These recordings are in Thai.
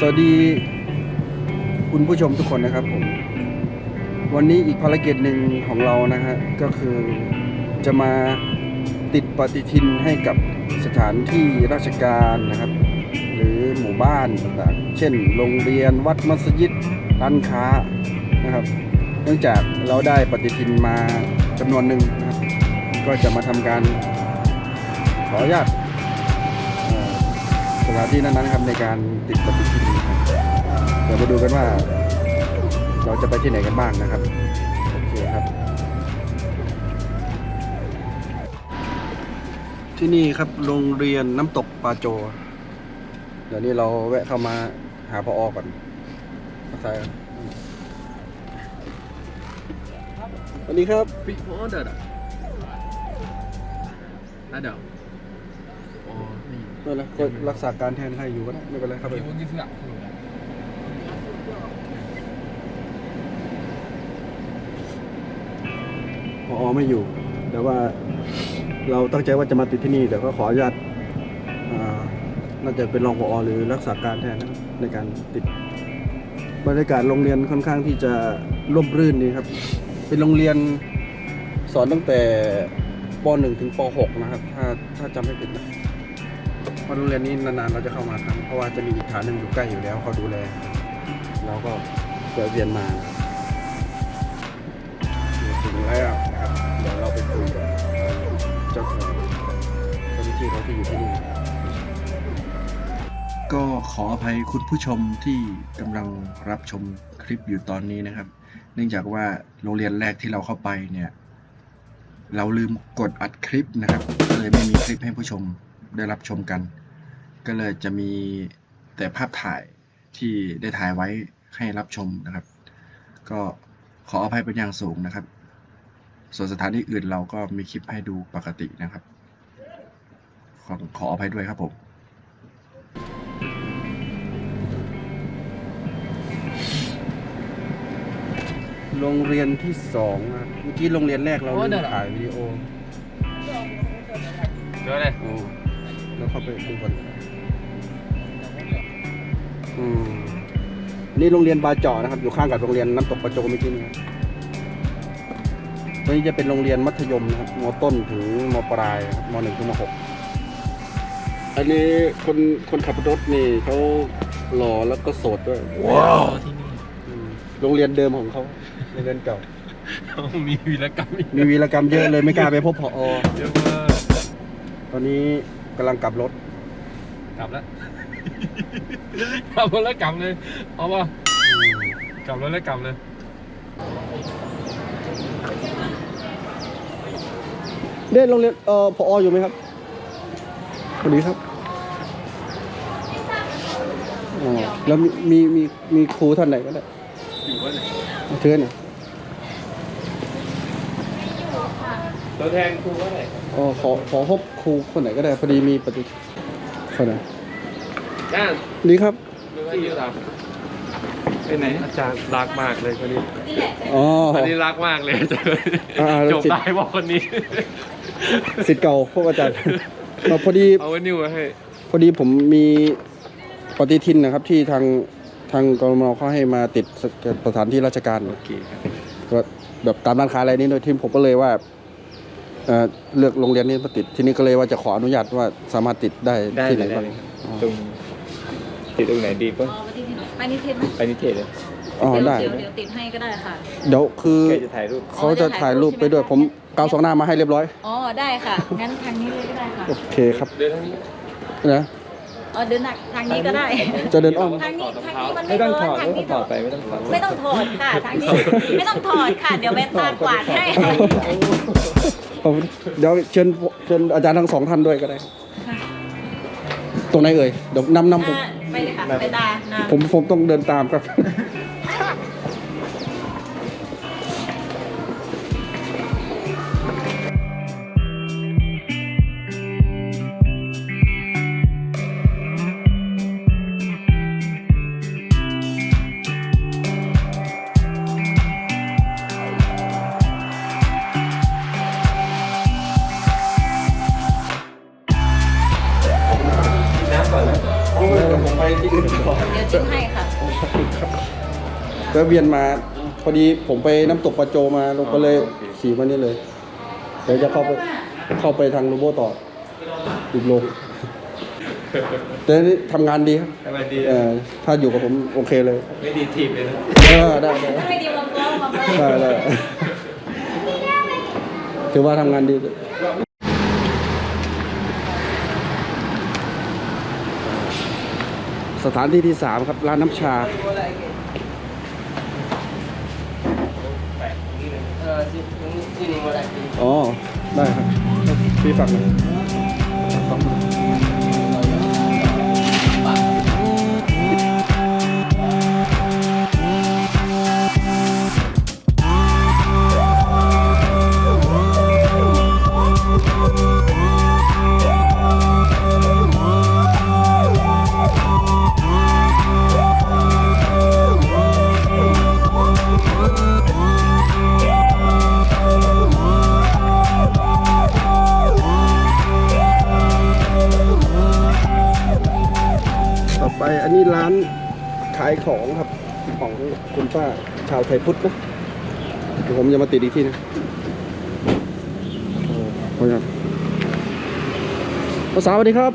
สวัสดีคุณผู้ชมทุกคนนะครับผมวันนี้อีกภารกิจหนึ่งของเรานะฮะก็คือจะมาติดปฏิทินให้กับสถานที่ราชการนะครับ หรือหมู่บ้านต่างๆเช่น โรงเรียนวัดมัสยิดร้านค้านะครับ เนื่องจากเราได้ปฏิทินมาจำนวนหนึ่งนะครับก็จะมาทำการขออนุญาต สถานที่นั้นๆครับในการติดปฏิทินครับเดี๋ยวมาดูกันว่า เราจะไปที่ไหนกันบ้างนะครับโอเคครับ ที่นี่ครับโรงเรียนน้ำตกปาโจ เดี๋ยวนี้เราแวะเข้ามาหาพออก่อนมาใส่สวัสดีครับพี่พอเดอร์อะเดอร์ นั่นแหละก็รักษาการแทนให้อยู่ก็ได้ไม่เป็นไรครับผมพอไม่อยู่ แต่ว่าเราตั้งใจว่าจะมาติดที่นี่แต่ก็ขออนุญาตอ่าน่าจะเป็นรองผออหรือรักษาการแทนนะในการติด บรรยากาศโรงเรียนค่อนข้างที่จะร่มรื่นดีครับ เป็นโรงเรียนสอนตั้งแต่ป .1 ถึงป .6 นะครับ ถ้าถ้าจำไม่ผิดนะ เพราะโรงเรียนนี้นานๆเราจะเข้ามาครั้งเพราะว่าจะมีอีกฐานหนึ่งอยู่ใกล้อยู่แล้วเขาดูแลเราก็เกิดเรียนมาถึงแล้วนะครับเดี๋ยวเราไปคุยกับเจ้าของเจ้าหน้าที่เขาที่อยู่ที่นี่ก็ขออภัยคุณผู้ชมที่กำลังรับชมคลิปอยู่ตอนนี้นะครับ เนื่องจากว่าโรงเรียนแรกที่เราเข้าไปเนี่ย เราลืมกดอัดคลิปนะครับ ก็เลยไม่มีคลิปให้ผู้ชม ได้รับชมกัน ก็เลยจะมีแต่ภาพถ่ายที่ได้ถ่ายไว้ให้รับชมนะครับ ก็ขออภัยเป็นอย่างสูงนะครับ ส่วนสถานที่อื่นเราก็มีคลิปให้ดูปกตินะครับ ขอขออภัยด้วยครับผมโรงเรียนที่สองนะเมื่อกี้โรงเรียนแรกเราลืมถ่ายวิดีโอ得嘞。โอ้ แล้วเข้าไปดูกันอืมนี่โรงเรียนบาเจาะนะครับ อยู่ข้างกับโรงเรียนน้ำตกประโจเมื่อกี้นี้ครับตัวนี้จะเป็นโรงเรียนมัธยมนะครับมต้นถึงมปลายครับมหนึ่งถึงมหกอันนี้คนคนขับรถนี่เขาหล่อแล้วก็โสดด้วยว้าวที่นี่อืมโรงเรียนเดิมของเขาโรงเรียนเก่ามีวีรกรรมอีกมีวีรกรรมเยอะเลยไม่กล้าไปพบผอเยอะมากตอนนี้ กำลังกลับรถ กลับแล้ว กลับรถแล้วกลับเลย เอาป่ะกลับรถแล้วกลับเลย เด้โรงเรียนเอ่อพออยู่ไหมครับสวัสดีครับอ๋อแล้วมีมีมีมีครูท่านไหนก็ได้อยู่วะเนี่ยเชิญน่ ตัวแทนครูว่าไหนอ๋อขอขอพบครูคนไหนก็ได้พอดีมีปฏิคนไหนย่านดีครับที่อยู่ตามไปไหนอาจารย์รักมากเลยคนนี้อ๋อคนนี้รักมากเลยอาจารย์อ่าแล้วจบสิตายบอกคนนี้สิทธิ์เก่าพวกอาจารย์เอ่อพอดีเอาไว้นิ้วไว้ให้พอดีผมมีปฏิทินนะครับที่ทางทางกรมเขาให้มาติดสถานที่ราชการโอเคครับก็แบบตามร้านค้าอะไรนี้โดยทีมผมก็เลยว่า เอ่อเลือกโรงเรียนนี้มาติดที่นี่ก็เลยว่าจะขออนุญาตว่าสามารถติดได้ได้ที่เลไหนยได้บ้างเลยครับอ๋อตรงติดตรงไหนดีป่ะไปนิเทศไหมไปนิเทศเลยอ๋อเดี๋ยวได้เดี๋ยวเดี๋ยวติดให้ก็ได้ค่ะ เดี๋ยวคือใครจะถ่ายรูปเขาจะถ่ายรูปไปด้วยผมกาวสองหน้ามาให้เรียบร้อย อ๋อได้ค่ะ งั้นทางนี้เลยก็ได้ค่ะ โอเคครับเดินทางนี้ นะอ๋อเดินหนักทางนี้ก็ได้ จะเดินอ้อม ทางนี้ทางนี้มันไม่ไม่ต้องร้ถอนอดทางไม่ต้อนี้งถอดไปไม่ต้องถอด ไม่ต้องถอดค่ะ ทางนี้ไม่ต้องถอดค่ะ เดี๋ยวแม่ตากวาดให้ ผมเดี๋ยวเชิญเชิญอาจารย์ทั้งสองท่านด้วยก็ได้ครับตรงไหนเอ่ยเดี๋ยวนำนำผม อ่าไปเลยค่ะ ไปตานะ ผมผมต้องเดินตามครับ ที่อื่นก่อนเดี๋ยวจิ้มให้ค่ะแล้วเวียนมาพอดีผมไปน้ำตกปลาโจมาลงก็เลยขี่มานี่เลย เดี๋ยวจะเข้าไปเข้าไปทางโรโบต่ออีกโลแต่นี่ทำงานดีครับทำไมดีเออถ้าอยู่กับผมโอเคเลย ไม่ดีทีบเลยนะเออได้ได้ถ้าไม่ดีมาฟ้องมาฟ้องได้ได้ถือว่าทำงานดี สถานที่ที่สามครับร้านน้ำชาอ๋อ ได้ครับพี่ฝากหน่อย ร้านขายของครับของคุณป้าชาวไทยพุทธนะเดี๋ยวผมจะมาติดอีกทีนะโอ้ขออนุญาตภาษาสวัสดีครับ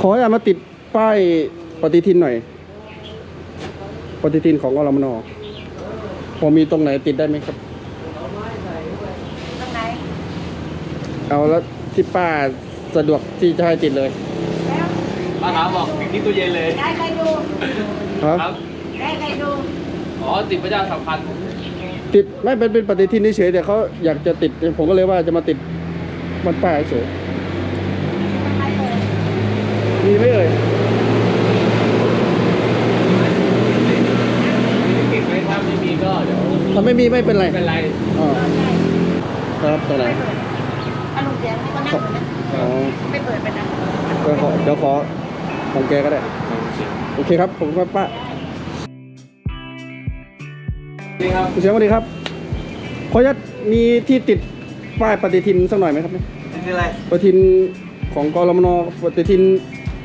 ขออยากมาติดป้ายปฏิทินหน่อย ปฏิทินของอรมนพอมีตรงไหนติดได้ไหมครับตรงไหนเอาแล้วที่ป้าสะดวกที่จะให้ติดเลยแล้ว ป้าถามบอกติดที่ตู้เย็นเลย ได้ใครดู ครับ ครับ ได้ใครดู อ๋อติดประชาสัมพันธ์ติดไม่เป็นเป็นปฏิทินเฉยๆแต่เขาอยากจะติดผมก็เลยว่าจะมาติดมันป้ายเฉยทำไมเปิดมีไหมเอ่ยติดไหมถ้าไม่มีก็เดี๋ยวถ้าไม่มีไม่เป็นไรไม่เป็นไรอ๋อได้ครับตรงไหนไม่เปิดอารมณ์เสียงก็นั่งอยู่นะอ๋อไม่เปิดไปนะเดี๋ยวขอเดี๋ยว ขอของแกก็ได้ โอเคครับ ผมครับป้านี่ครับคุณเชียงสวัสดีครับขออนุญาตมีที่ติดป้ายปฏิทินสักหน่อยไหมครับเนี่ยนี่อะไรปฏิทินของกรมนปฏิทิน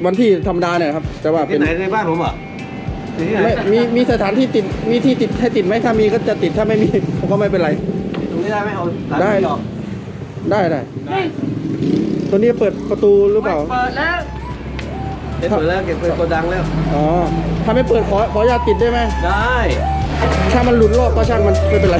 วันที่ธรรมดาเนี่ยครับ แต่ว่าเป็ที่นไหนในบ้านผมเหรอที่ไหนไม่มีมีสถานที่ติดมีที่ติดให้ติดไหมถ้ามีก็จะติดถ้าไม่มีผมก็ไม่เป็นไร ตรงนี้ได้ไหมเอาหลังได้ที่ออกได้ได้ ได้ ตัวนี้เปิดประตูหรือเปล่า เปิดแล้ว เก็บเปิดแล้วเก็บเปิดโกดังแล้ว อ๋อ ถ้าไม่เปิดขอขออนุญาตติดได้ไหม ได้ ถ้ามันหลุดรอบก็ช่างมันไม่เป็นไร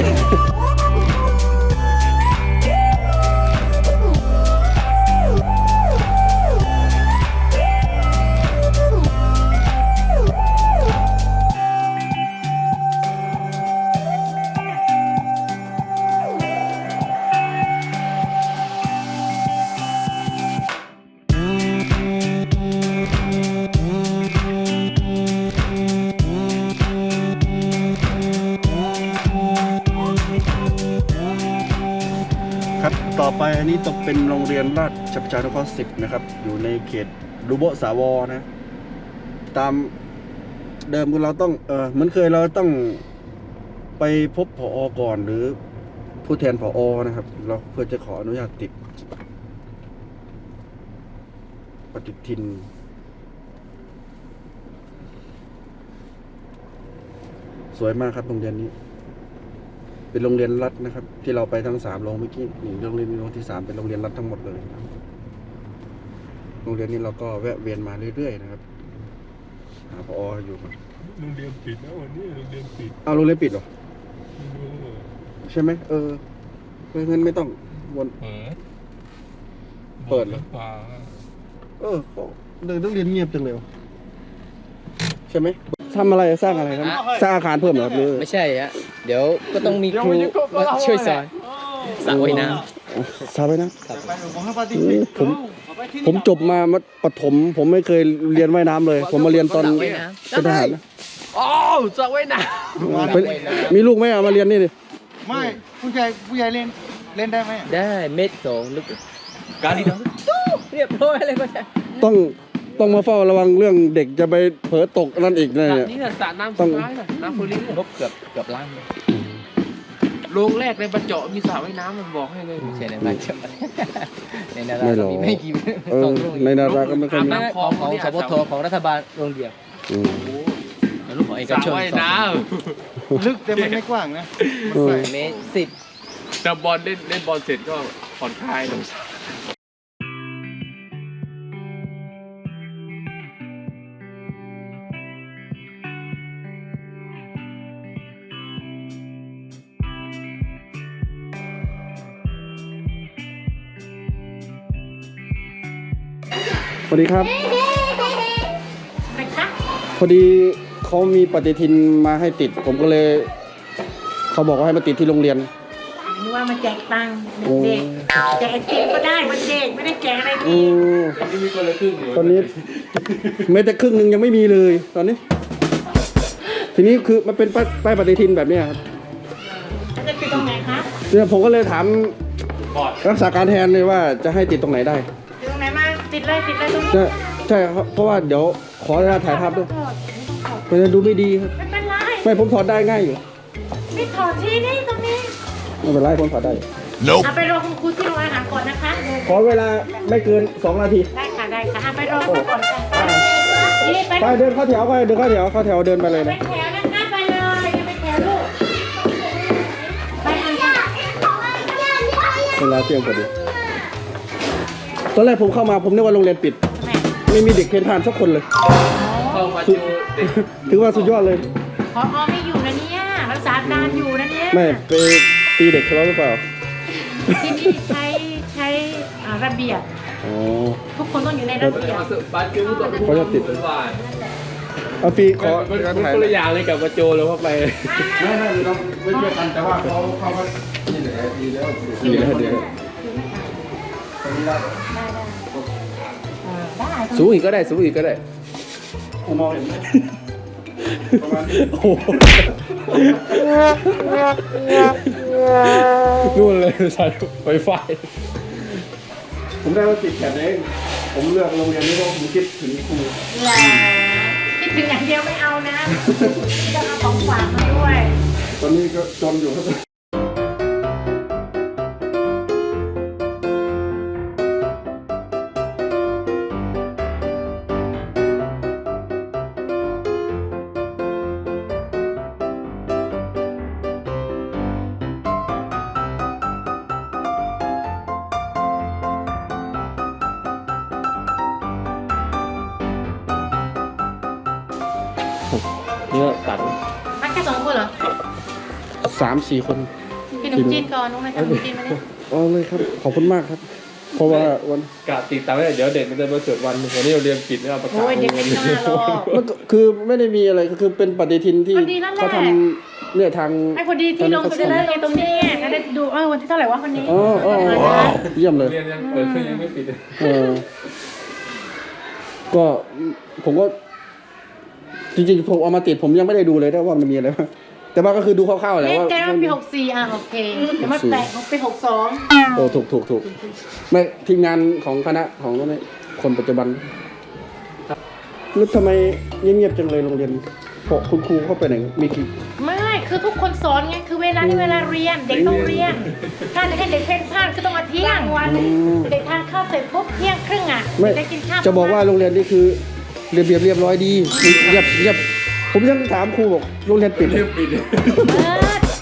นี้ตกเป็นโรงเรียนราชประชานุเคราะห์สิบนะครับ อยู่ในเขตรูโบสาวนะ ตามเดิมเราต้องเออเหมือนเคยเราต้องไปพบผอก่อนหรือผู้แทนผอนะครับ เราเพื่อจะขออนุญาตติด ปฏิทินสวยมากครับโรงเรียนนี้ เป็นโรงเรียนรัฐนะครับ ที่เราไปทั้งสามโรงเมื่อกี้นี่โรงเรียนโรงที่สามเป็นโรงเรียนรัฐทั้งหมดเลยนะครับโรงเรียนนี้เราก็แวะเวียนมาเรื่อยๆนะครับหาพออยู่ครับโรงเรียนปิดนะวันนี้โรงเรียนปิดเอาโรงเรียนปิดเหรอใช่ไหมเออเพราะงั้นไม่ต้องวนเปิดเปิดเหรอป่าเออเขาเดินต้องเรียนเงียบจังเลยวะใช่ไหมทำอะไรสร้างอะไรครับสร้างอาคารเพิ่มเหรอครับหรือไม่ใช่ฮะ เดี๋ยวก็ต้องมีครูมาช่วยสอนสระว่ายน้ทราบไหมนะโอ้ผม ผมจบมามาปฐมผมไม่เคยเรียนว่ายน้ำเลย ผมมาเรียนตอนสระว่ายน้ำเป็นทหารนะอ๋อสระว่ายน้เป็นมีลูกไหมเอามาเรียนนี่ดิ ไม่ผู้ใหญ่ผู้ใหญ่เล่นเล่นได้ไหมำได้เม็ดสองลึกการดีน้องเรียบร้อยเลยก็ได้ต้อง ต้องมาเฝ้าระวังเรื่องเด็กจะไปเผลอตกนั่นอีกำนะสระเนี่ย นี่น่ะสระน้ำต้สุอง ดท้ายน่ะน้ำโพลิสลบเกือบเกือบล้านเลยโรงแรกในประเจาะมีสระว่ายน้ำมันบอกให้เลยไม่ใช่ในบ้านเจ้าในนาราก็มีไม่กี่เอสอองโรงในนาราก็ไม่ค่อยมีของของสพทของรัฐบาลโรงเดียวอืมลูกของเอกชนว่ายน้ลึกแต่มันไม่กว้างนะมันใส่ เมตรสิบำแต่บอลเล่นเล่นบอลเสร็จก็ผ่อนคลายลงส วัสดีครับนะคะพอดีเขามีปฏิทินมาให้ติด ผมก็เลย เขาบอกว่าให้มาติดที่โรงเรียนนึกว่ามาแจกตังค์เด็กๆแจกไอติมก็ได้วันเด็กไม่ได้แจกอะไรอืดีมนี่มีคนละครึ่งอยู่ตอนนี้แม้แต่ครึ่งหนึ่งยังไม่มีเลย ตอนนี้ ทีนี้คือมันเป็นป้ายป้ายปฏิทินแบบเนี้ยครับแล้วจะติดตรงไหนคะเนี่ยผมก็เลยถามบอดรักษาการแทนเลยว่าจะให้ติดตรงไหนได้ ติดตรงไหนมาติดเลยติดเลยตรงนี้ใช่ใช่ครับเพราะว่าเดี๋ยวขอเวลาถ่ายภาพด้วยถอดไม่ต้องถอดมันจะดูไม่ดีครับไม่เป็นไรไม่ผมถอดได้ง่ายอยู่นี่ถอดที่นี่ตรงนี้ไม่เป็นไรผมถอดได้เอาไปรอคุณครูที่โรงอาหารก่อนนะคะขอเวลาไม่เกินสองนาทีได้ค่ะได้ค่ะเอาไปรอคุณก่อนค่ะนี่ไปไปเดินเข้าแถวไปเดินเข้าแถวเข้าแถวเดินไปเลยไปนะแถวนะคะไปเลยอย่าไปแถวลูกไปเลยค่ะ เวลาเที่ยงพอดี ตอนแรกผมเข้ามาผมนึกว่าโรงเรียนปิด แม่ไม่มีเด็กเคนทานสักคนเลย เข้ามาจูเด็กถือว่าสุดยอดเลยพอไม่อยู่นะเนี่ยรักษาการอยู่นะเนี่ยไม่ไปตีเด็กเขาหรือเปล่า ที่นี่ใช้ใช้อ่าระเบียบ อ๋อ ทุกคนต้องอยู่ในระเบียบบ้านจูก็เขาจะติดบ้านเอาฟรีขอมันการมันถ่ายคนละอย่างเลยกับมาโจแล้วว่าไปไม่ไม่เราไม่ช่วยกันแต่ว่าเขาเขาก็นี่แหละดีแล้ว ดีแล้วดีแล้ว ได้สูงอีกก็ได้สูงอีกก็ได้ผมมองเห็นประมาณโอ้โหนู่นเลยสายไฟฟ้าผมได้มาติดแขนเอง ผมเลือกโรงเรียนนี้เพราะผมคิดถึงครูอย่าคิดถึงอย่างเดียวไม่เอานะต้องเอาของฝากมาด้วย ตอนนี้ก็จนอยู่ครับ นี่ก็ตัดมาแค่สองคนเหรอสามสี่คนพี่หนุ่มจีนก่อนน้องนายทำหนุ่มจีนมาเนี่ยเอาเลยครับ ขอบคุณมากครับ เพราะว่าวันกะติดตามไว้เดี๋ยวเด็กมันจะมาเกิดวันหนึ่งวันนี้เราเรียนปิดแล้วเอาประกาศโอ้ยเด็กไม่น่ารอมันก็คือไม่ได้มีอะไรก็คือเป็นปฏิทินที่พอดีนั่นแหละเขาทำเนี่ยทางไอ้พอดีที่ลงไปเลยตรงนี้จะได้ดูเออวันที่เท่าไหร่วะวันนี้อ๋ออ๋ออ๋อเยี่ยมเลยเรียนยังเปิดเครื่องยังไม่ปิดเลยเออก็ผมก็ จริงๆผมเอามาติดผมยังไม่ได้ดูเลยนะว่ามันมีอะไรบ้างแต่ว่าก็คือดูคร่าวๆแหละเล่นว่าแกมันปีหกสี่อะโอเคเดี๋ยวมาแตะของปีหกสองโอ้ถูกถูกถูกไม่ทีมงานของคณะของนี่คนปัจจุบันแล้วทำไมเงียบๆจังเลยโรงเรียนพอคุณครูเข้าไปไหนมีกี่ ไม่คือทุกคนสอนไงคือเวลาที่เวลาเรียนเด็กต้องเรียน ถ้าจะให้เด็กเพ่นพ่านคือต้องมาเที่ยงวัน เด็กทานข้าวเสร็จปุ๊บเที่ยงครึ่งอะไม่เด็กกินข้าวจะบอกว่าโรงเรียนนี่คือ เรียบเรียบเรียบร้อยดีเรียบเรียบผมยังถามครูบอกโรงเรียนปิดเรียนปิดเออ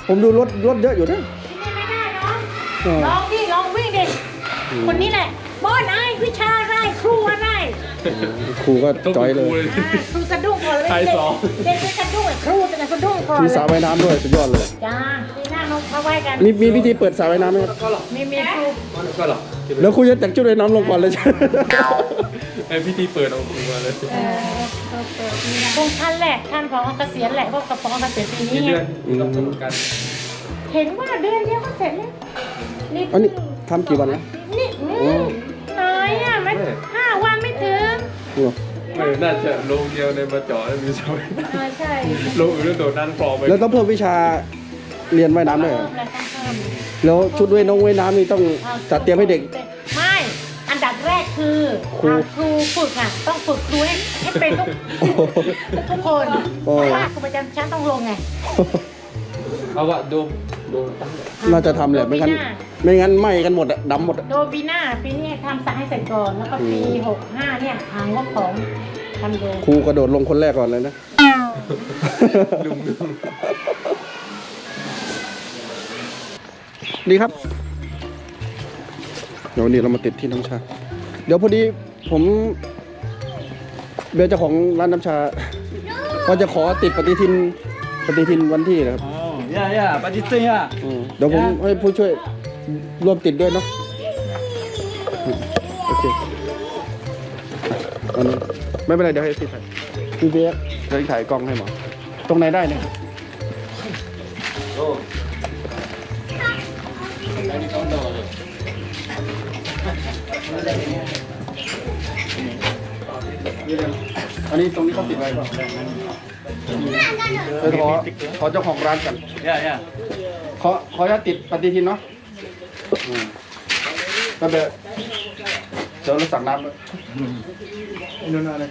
ผมดูรถรถเยอะอยู่นะที่นี่ไม่ได้เนาะเออลองดิลองวิ่งดิคนนี้แหละบอนไอ้วิชาอะไรครูอะไรครูก็ต้องจอยเลยครูอ่าครูสะดุ้งก่อนเลยใครสอนเด็กเด็กสะดุ้งอะครูจะสะดุ้งก่อนมีเลสระยว่ายน้ำด้วยสุดยอดเลย จ้ามีหน้านกมาไหว้กันมีมีพิธีเปิดสระว่ายน้ำไหมครับก็หรอมีมีครูก็หรอแล้วครูจะแต่งชุดว่ายน้ำลงก่อนเลยใช่ไหม ไอพิธีเปิดเอาครูมาเลยคงท่านแหละท่านพอเกษียณแหละเพราะกับพอเกษียณปีนี่นี้เดือนต้องทำกันเห็นว่าเดือนเดียวก็เสร็จแล้วนี่อันนี้ทำกี่วันนะ นี่อืมน้อยอะไม่ห้าวันไม่ถึงโอ้ไม่น่าจะลงเดียวในมาจ่อแล้วมีสมัยอ่าใช่ลงอื่นแล้วโดดนั่นฟอร์ไปแล้วต้องเพิ่มวิชาเรียนว่ายน้ำด้วยเหรเพิ่อมเลยต้องเพิ่มแล้วชุดว่ายน้องว่ายน้ำนี่ต้องจัดเตรียมให้เด็ก คือครูอ่าครูฝึกอะต้องฝึกครูให้ให้เป็นทุกโอ้โหทุกคนโอ้เพราะว่าครูประจำชั้นต้องลงไงเอาวะโดมโดมตั้งแต่น่าจะทำแหละไม่งั้น ไม่งั้นไหม้กันหมดอะดำหมดอะโดยปีหน้าปีนี้ทำสระให้เสร็จก่อนแล้วก็ปีหกห้าเนี่ยหางบของทำดูครูกระโดดลงคนแรกก่อนเลยนะดีครับ เดี๋ยววันนี้เรามาติดที่น้ำชา เดี๋ยวพอดีผมเบียร์เจ้าของร้านน้ำชาว่าจะขอติดปฏิทินปฏิทินวันที่นะครับอ๋อย่าย่าปฏิเสธย่าอืมเดี๋ยวผมให้ผู้ช่วยร่วมติดด้วยเนาะอืมโอเคอันนี้ไม่เป็นไรเดี๋ยวให้พี่ถ่ายพี่เบียร์เดี๋ยวถ่ายกล้องให้หมอตรงไหนได้เนี่ย อันนี้ตรงนี้เขาติดไว้เปล่าเดี๋ยวขอขอเจ้าของร้านกันย่าย่าขอขออนุญาตติดปฏิทินเนาะอืมก็เดี๋ยวเดี๋ยวเราสั่งน้ำเลยนู่นน่ะเล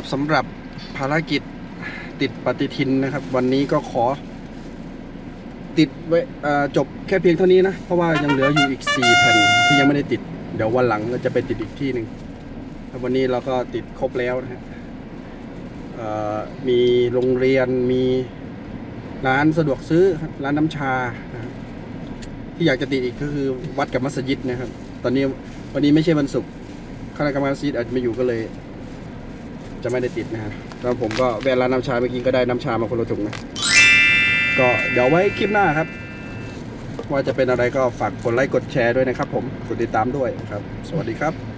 ครับสำหรับภารกิจติดปฏิทินนะครับ วันนี้ก็ขอ ติดไว้อ่อจบแค่เพียงเท่านี้นะ เพราะว่ายังเหลืออยู่อีก 4 แผ่นที่ยังไม่ได้ติด เดี๋ยววันหลังเราจะไปติดอีกที่หนึ่งแล้ววันนี้เราก็ติดครบแล้วนะฮะมีโรงเรียนมีร้านสะดวกซื้อร้านน้ำชานะครับที่อยากจะติดอีกก็คือวัดกับมัสยิดนะครับ ตอนนี้วันนี้ไม่ใช่วันศุกร์คณะกรรมการมัสยิดอาจจะไม่อยู่ก็เลย จะไม่ได้ติดนะฮะแล้วผมก็แวะร้านน้ำชาเมื่อกี้ก็ได้น้ำชามาคนละถุงนะก็เดี๋ยวไว้คลิปหน้าครับ ว่าจะเป็นอะไรก็ฝากกดไลค์กดแชร์ด้วยนะครับผมกดติดตามด้วยครับ สวัสดีครับ